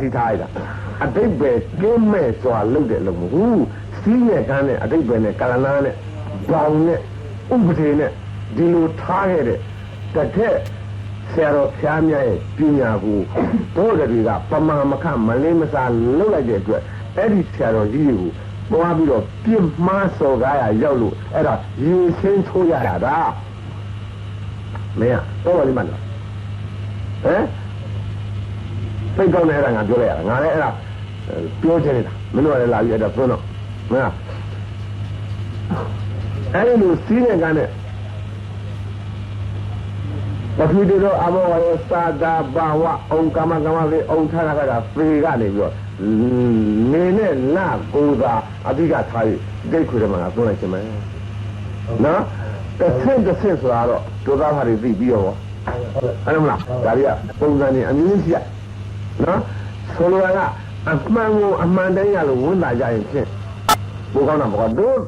ဒီထားရတာအတိတ်ပဲကင်းမဲ့စွာလုပ်တယ်လို့မဟုတ်ဘူးစီးနဲ့ကန်းနဲ့အတိတ်ပဲနဲ့ကာလနာနဲ့ဘောင်နဲ့ဥပဒေနဲ့ဒီလိုထားခဲ့တဲ့တစ်ထက်ဆရာတော်ဖျားမြတ်ရဲ့ပညာကိုတို့တွေကပမာမခမလင်းမစားလုပ်လိုက်တဲ့အတွက်အဲ့ဒီဆရာတော်ကြီးတွေကိုတွားပြီးတော့ပြင်းမှားစော်ကားရရောက်လို့အဲ့ဒါရေရှင်းထိုးရတာဒါမင်းကတော့ပါလိမ့်မလားဟမ် စိတ်ကောင်းတဲ့အဲ့ဒါငါပြောလိုက်ရတာငါလည်းအဲ့ဒါပြောချင်နေတာမင်းတို့ကလည်းလာပြီးအဲ့ဒါသွန်းတော့မင်းကအဲ့ဒီလိုစီးနေကနဲ့ပထဝီတို့အဘောဝရသာတာဘာဝအောင်ကမကမဝေအောင်ထားတာကဖေကနေပြီးတော့နေနဲ့လာကိုသာအဓိကထားရဒိတ်ခွေတယ်မှာငါသွန်းလိုက်ချင်မယ်နော်တစ်ဆင့်တစ်ဆင့်ဆိုတာတော့ဒုသားဟာတွေသိပြီးရောအဲ့လိုမလားဒါတွေကပုံစံနေအမျိုးကြီးရှိရ နော်ဆိုလိုတာကအမှန်ကိုအမှန်တည်းရလို့ဝန်တာကြရင်ဖြင့်ဘိုးကောင်းတာဘောတို့